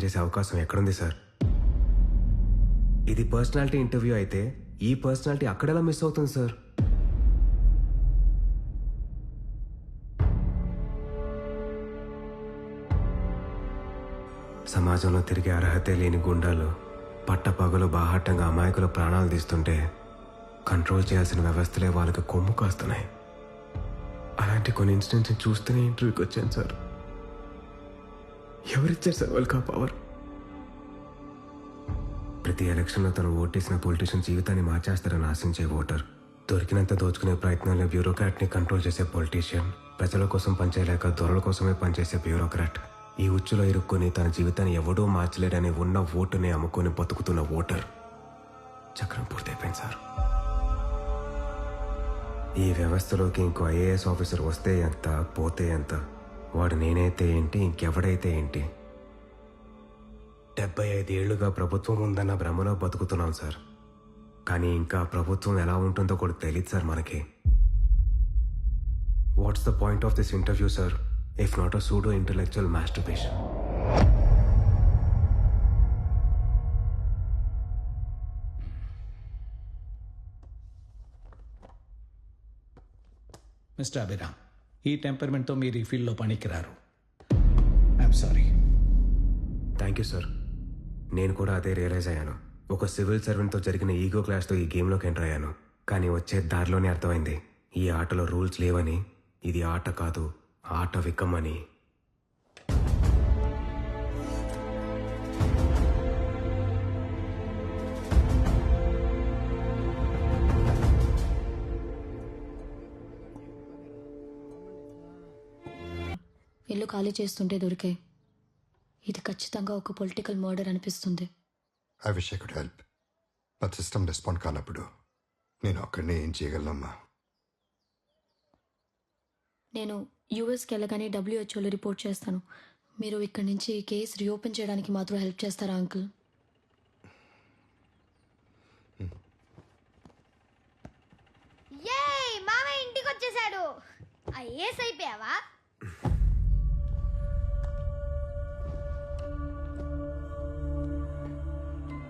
చేసే అవకాశం ఎక్కడుంది సార్? ఇది పర్సనాలిటీ ఇంటర్వ్యూ అయితే ఈ పర్సనాలిటీ అక్కడెలా మిస్ అవుతుంది సార్? సమాజంలో తిరిగే అర్హతే లేని గుండాలు పట్టపగలు బాహాటంగా అమాయకుల ప్రాణాలు తీస్తుంటే కంట్రోల్ చేయాల్సిన వ్యవస్థలే వాళ్ళకి కొమ్ము కాస్తున్నాయి. అలాంటి కొన్ని ఇన్సిడెంట్స్ చూస్తూనే ఇంటర్వ్యూకి వచ్చాను సార్. ఎవరిచ్చారు సార్ వాళ్ళకి ఆ పవర్? ప్రతి ఎలక్షన్లో తను ఓటేసిన పొలిటీషియన్ జీవితాన్ని మార్చేస్తారని ఆశించే ఓటర్. దొరికినంత దోచుకునే ప్రయత్నంలో బ్యూరోక్రాట్ని కంట్రోల్ చేసే పొలిటీషియన్ ప్రజల కోసం పనిచేయలేక దొరల కోసమే పనిచేసే బ్యూరోక్రాట్. ఈ ఉచ్చులో ఇరుక్కుని తన జీవితాన్ని ఎవడూ మార్చలేడని ఉన్న ఓటుని అమ్ముకొని బతుకుతున్న ఓటర్. చక్రం పూర్తయిపోయింది సార్. ఈ వ్యవస్థలోకి ఇంకో ఐఏఎస్ ఆఫీసర్ వస్తే ఎంత పోతే ఎంత? వాడు నేనైతే ఏంటి ఇంకెవడైతే ఏంటి? డెబ్బై ఐదేళ్ళుగా ప్రభుత్వం ఉందన్న భ్రమలో బతుకుతున్నాం సార్. కానీ ఇంకా ప్రభుత్వం ఎలా ఉంటుందో కూడా తెలియదు సార్ మనకి. What's the point of this interview sir if not a pseudo intellectual masturbation mister Abhiram ఈ టెంపర్మెంట్తో మీరు ఈ ఫీల్డ్లో పనికిరారు. I'm sorry thank you sir నేను కూడా అదే రియలైజ్ అయ్యాను. ఒక సివిల్ సర్వెంట్తో జరిగిన ఈగో క్లాస్తో ఈ గేమ్లోకి ఎంటర్ అయ్యాను. కానీ వచ్చే దారిలోనే అర్థమైంది ఈ ఆటలో రూల్స్ లేవని ఇది ఆట కాదు ఆట విక్కమని ఇల్లు ఖాళీ చేస్తుంటే దొరికే. ఇది ఖచ్చితంగా ఒక పొలిటికల్ మర్డర్ అనిపిస్తుంది. I wish I could help. నా సిస్టమ్ రెస్పాండ్ కానప్పుడు నేను అక్కడనే ఏం చేయగలనమ్మా? నేను యూఎస్కి వెళ్ళగానే డబ్ల్యూహెచ్ఓలో రిపోర్ట్ చేస్తాను. మీరు ఇక్కడి నుంచి కేసు రీఓపెన్ చేయడానికి మాత్రం హెల్ప్ చేస్తారా అంకుల్? ఏయ్ మామయ్య ఇంటికి వచ్చేసాడు ఐఏఎస్ అయిపోయావా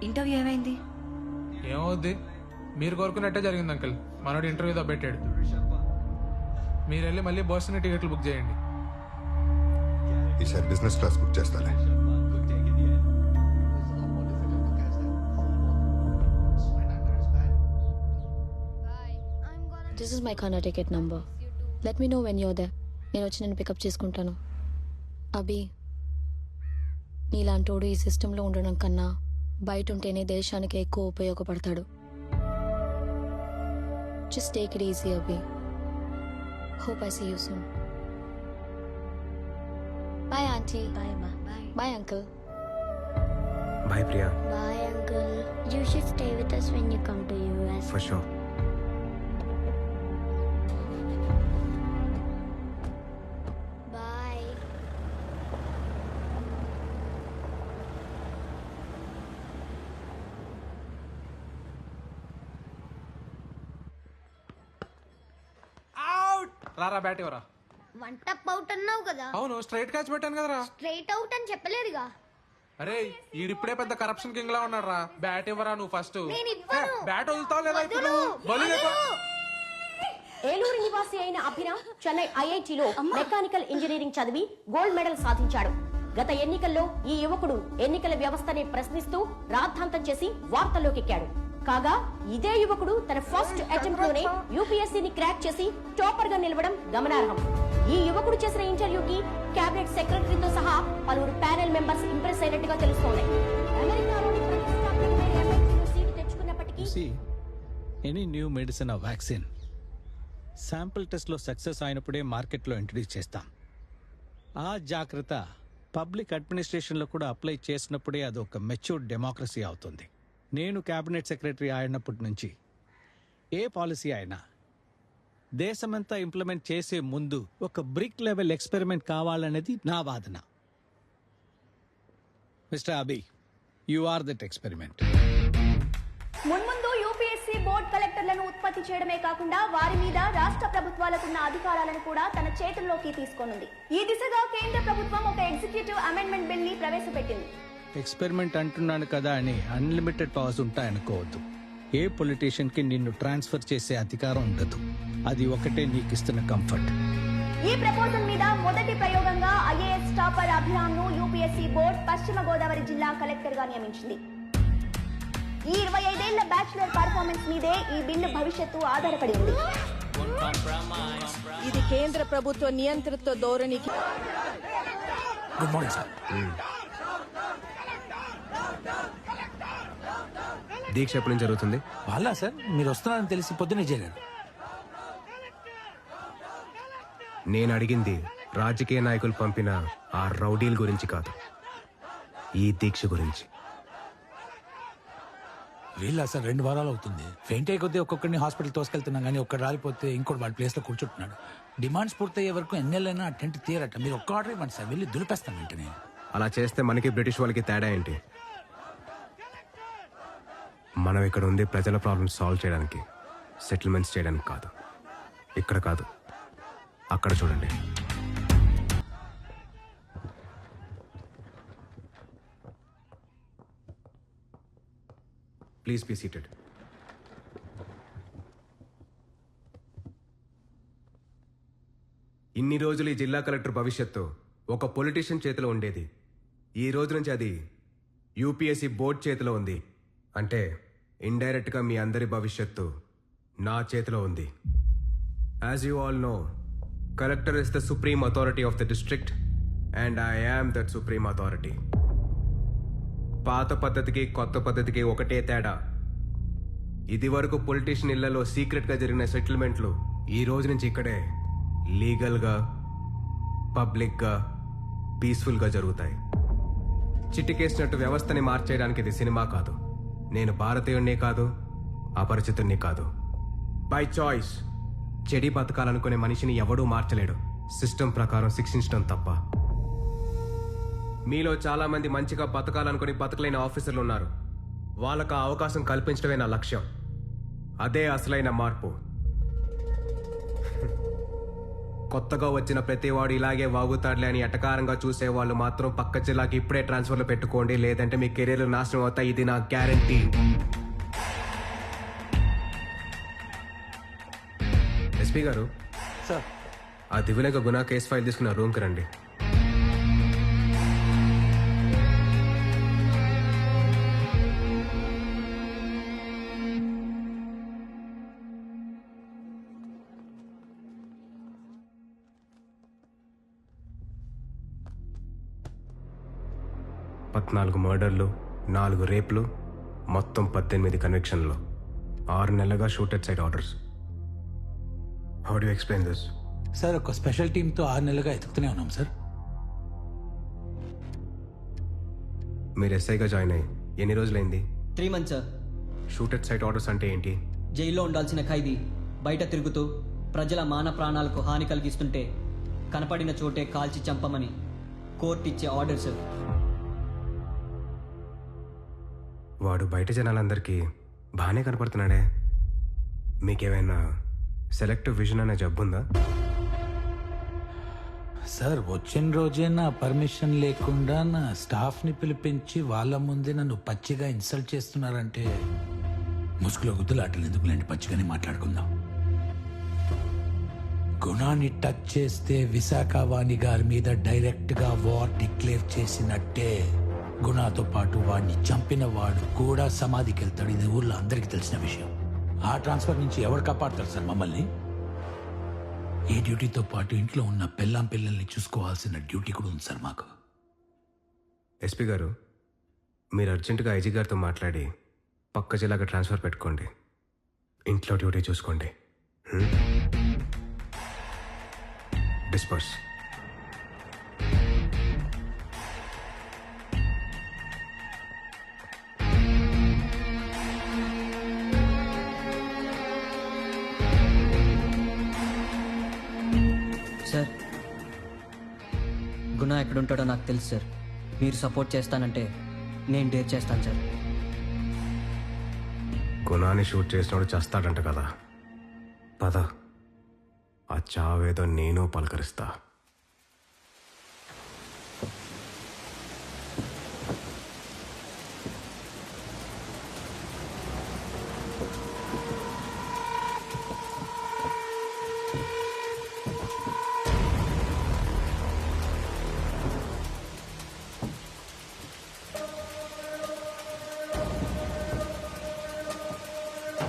ఇంటర్వ్యూ ఏమైంది? ఏమవుద్ది? మీరు కోరుకున్నట్టే జరిగింది అంకుల్. మనోడు ఇంటర్వ్యూతో పెట్టాడు మీరు వెళ్ళి మళ్ళీ బోస్టన్ టికెట్లు బుక్ చేయండి. ఈసారి బిజినెస్ క్లాస్ బుక్ చేస్తాలే. This is my ఖానా ticket number let me know when you're there నేను వచ్చి నేను పికప్ చేసుకుంటాను. అభి నీలాంటోడు ఈ సిస్టంలో ఉండడం కన్నా బయట ఉంటేనే దేశానికి ఎక్కువ ఉపయోగపడతాడు. Just take it easy Abhi hope I see you soon bye aunty bye మా bye uncle bye Priya bye uncle you should stay with us when you come to US for sure రారా bat ఇవ్వరా? One tap out అన్నావు కదా. అవును straight catch పెట్టాను కదరా. Straight out అని చెప్పలేదుగా. అరే ఈడిప్పుడే పెద్ద కరప్షన్ కింగ్ లా ఉన్నాడు రా బ్యాట్ ఇవ్వరా నువ్వు ఫస్ట్ నేను ఇవ్వను. బ్యాట్ వదులుతావు లేదా ఇప్పుడు వదులు, బలి. ఏలూరు నివాసి అయిన అభిరామ్ చెన్నై ఐఐటిలో మెకానికల్ ఇంజనీరింగ్ చదివి గోల్డ్ మెడల్ సాధించాడు. గత ఎన్నికల్లో ఈ యువకుడు ఎన్నికల వ్యవస్థని ప్రశ్నిస్తూ రాద్ధాంతం చేసి వార్తల్లోకెక్కాడు. కాగా ఇదే యువకుడు తన ఫస్ట్ అటెంప్ట్లోనే యూపీఎస్సీని క్రాక్ చేసి టాపర్గా నిలవడం గమనార్హం. ఈ యువకుడు చేసిన ఇంటర్వ్యూకి కేబినెట్ సెక్రటరీతో సహా పలువురు ప్యానెల్ మెంబర్స్ ఇంప్రెస్ అయినట్టుగా తెలుస్తోంది. అమెరికాలోని సీటు తెచ్చుకున్నప్పటికీ ఎనీ న్యూ మెడిసిన్ ఆ వ్యాక్సిన్ శాంపుల్ టెస్ట్లో సక్సెస్ అయినప్పుడే మార్కెట్లో ఇంట్రడ్యూస్ చేస్తాం. ఆ జాగ్రత్త పబ్లిక్ అడ్మినిస్ట్రేషన్లో కూడా అప్లై చేసినప్పుడే అది ఒక మెచ్యూర్డ్ డెమోక్రసీ అవుతుంది. నేను క్యాబినెట్ సెక్రటరీ అయినప్పటి నుంచి ఏ పాలసీ అయినా దేశమంతా ఇంప్లిమెంట్ చేసే ముందు ఒక బ్రిక్ లెవెల్ ఎక్స్పెరిమెంట్ కావాలనేది నా వాదన. Mister Abhi you are that experiment. మున్ముందు యూపీఎస్సీ బోర్డ్ కలెక్టర్లను ఉత్పత్తి చేయడమే కాకుండా వారి మీద రాష్ట్ర ప్రభుత్వాలకున్న అధికారాలను కూడా తన చేతుల్లోకి తీసుకోనుంది. ఈ దిశగా కేంద్ర ప్రభుత్వం ఒక ఎగ్జిక్యూటివ్ అమెండ్మెంట్ బిల్ని ప్రవేశపెట్టింది. ఎక్స్పెరిమెంట్ అంటున్నాను కదా అని అన్లిమిటెడ్ పవర్స్ ఉంటాయనుకోవద్దు. ఏ పొలిటీషియన్కి నిన్ను ట్రాన్స్ఫర్ చేసే అధికారం ఉండదు. అది ఒకటే నీకు ఇస్తున్న కంఫర్ట్. ఈ ప్రపోజల్ మీద మొదటి ప్రయోగంగా ఐఏఎస్ టాపర్ అభిరామ్ను యూపీఎస్సీ బోర్డ్ పశ్చిమ గోదావరి జిల్లా కలెక్టర్గా నియమించింది. ఈ ఇరవై ఐదేళ్ళ బ్యాచులర్ పర్ఫార్మెన్స్ మీదే ఈ బిల్లు భవిష్యత్తు ఆధారపడి ఉంది. ఇది కేంద్ర ప్రభుత్వ నియంత్రిత ధోరణికి గుడ్ మార్నింగ్ సార్ దీక్ష ఎప్పటి నుంచి జరుగుతుంది? వాళ్ళ సార్? మీరు వస్తున్నారని తెలిసి పొద్దునే చేరారు. నేను అడిగింది రాజకీయ నాయకులు పంపిన ఆ రౌడీల గురించి కాదు. ఈ దీక్ష గురించి. వీళ్ళ సార్? రెండు వారాలు అవుతుంది. ఫెయింట్ అయ్యి కొద్దీ ఒక్కొక్కరిని హాస్పిటల్ తోసుకెళ్తున్నాం కానీ ఒక్కడు రాలిపోతే ఇంకోటి వాళ్ళ ప్లేస్లో కూర్చుంటున్నాడు. డిమాండ్స్ పూర్తయ్యే వరకు ఎన్నెళ్ళైనా టెంట్ తీయరట. మీరు ఒక్క ఆర్డర్ ఇవ్వండి సార్. వెళ్ళి దులిపేస్తాం వెంటనే. అలా చేస్తే మనకి బ్రిటిష్ వాళ్ళకి తేడా ఏంటి? మనం ఇక్కడ ఉంది ప్రజల ప్రాబ్లమ్స్ సాల్వ్ చేయడానికి సెటిల్మెంట్స్ చేయడానికి కాదు. ఇక్కడ కాదు. అక్కడ చూడండి. ప్లీజ్ బీ సీటెడ్ ఇన్ని రోజులు ఈ జిల్లా కలెక్టర్ భవిష్యత్తు ఒక పొలిటీషియన్ చేతిలో ఉండేది. ఈ రోజు నుంచి అది యూపీఎస్సీ బోర్డ్ చేతిలో ఉంది. అంటే ఇండైరెక్ట్గా మీ అందరి భవిష్యత్తు నా చేతిలో ఉంది. As you all know collector is the supreme authority of the district and I am that supreme authority పాత పద్ధతికి కొత్త పద్ధతికి ఒకటే తేడా. ఇది వరకు పొలిటీషియన్ ఇళ్ళలో సీక్రెట్గా జరిగిన సెటిల్మెంట్లు ఈ రోజు నుంచి ఇక్కడే లీగల్గా పబ్లిక్గా పీస్ఫుల్గా జరుగుతాయి. చిటికేసినట్టు వ్యవస్థని మార్చేయడానికి ఇది సినిమా కాదు. నేను భారతీయుణ్ణి కాదు అపరిచితుణ్ణి కాదు. బై చాయిస్ చెడి బతకాలనుకునే మనిషిని ఎవడూ మార్చలేడు. సిస్టమ్ ప్రకారం శిక్షించడం తప్ప. మీలో చాలా మంది మంచిగా బతకాలనుకుని బతకలేని ఆఫీసర్లు ఉన్నారు వాళ్ళకు ఆ అవకాశం కల్పించడమే నా లక్ష్యం. అదే అసలైన మార్పు. కొత్తగా వచ్చిన ప్రతివాడు ఇలాగే వాగుతాడులే అని ఎటకారంగా చూసే వాళ్ళు మాత్రం పక్క జిల్లాకి ఇప్పుడే ట్రాన్స్ఫర్లు పెట్టుకోండి. లేదంటే మీ కెరీర్లు నాశనం అవుతాయి. ఇది నా గ్యారంటీ. ఎస్పీ గారు సార్. ఆ దివ్యలేఖ గునా కేసు ఫైల్ తీసుకున్న రూమ్కి రండి. పద్నాలుగు మర్డర్లు నాలుగు రేప్లు మొత్తం పద్దెనిమిది కన్విక్షన్లు. ఆరు నెలలుగా shooted side orders. How do explain this sir ఒక స్పెషల్ టీంతో ఆరు నెలలుగా ఎతుకుతూనే ఉన్నాం సార్. మీరు ఎస్ఐగా జాయిన్ అయ్యి ఎన్ని రోజులైంది? Three months sir. Shooted sight orders అంటే ఏంటి? జైల్లో ఉండాల్సిన ఖైదీ బయట తిరుగుతూ ప్రజల మాన ప్రాణాలకు హాని కలిగిస్తుంటే కనపడిన చోటే కాల్చి చంపమని కోర్టు ఇచ్చే ఆర్డర్ సార్. వాడు బయట జనాలందరికీ బాగానే కనపడుతున్నాడే. మీకేమైనా సెలెక్టివ్ విజన్ అనే జబ్బుందా సార్ వచ్చిన రోజే నా పర్మిషన్ లేకుండా నా స్టాఫ్ని పిలిపించి వాళ్ళ ముందే నన్ను పచ్చిగా ఇన్సల్ట్ చేస్తున్నారంటే ముసుగులో గుద్దులాటలు ఎందుకులేండి పచ్చిగానే మాట్లాడుకుందాం. గుణాన్ని టచ్ చేస్తే విశాఖ వాణి గారి మీద డైరెక్ట్గా వార్ డిక్లేర్ చేసినట్టే గుణాతో పాటు వాడిని చంపిన వాడు కూడా సమాధికి వెళ్తాడు ఇది ఊర్లో అందరికీ తెలిసిన విషయం. ఆ ట్రాన్స్ఫర్ నుంచి ఎవరు కాపాడతారు సార్ మమ్మల్ని? ఈ డ్యూటీతో పాటు ఇంట్లో ఉన్న పెళ్ళాం పిల్లల్ని చూసుకోవాల్సిన డ్యూటీ కూడా ఉంది సార్ మాకు. ఎస్పీ గారు మీరు అర్జెంటుగా ఐజీ గారితో మాట్లాడి పక్క జిల్లాగా ట్రాన్స్ఫర్ పెట్టుకోండి. ఇంట్లో డ్యూటీ చూసుకోండి. డిస్పర్స్ గుణ ఎక్కడుంటాడో నాకు తెలుసు సార్. మీరు సపోర్ట్ చేస్తానంటే నేను డేర్ చేస్తాను సార్. గుణాన్ని షూట్ చేసినోడు చేస్తాడంట కదా. పద. ఆ చావేదో నేను పలకరిస్తా.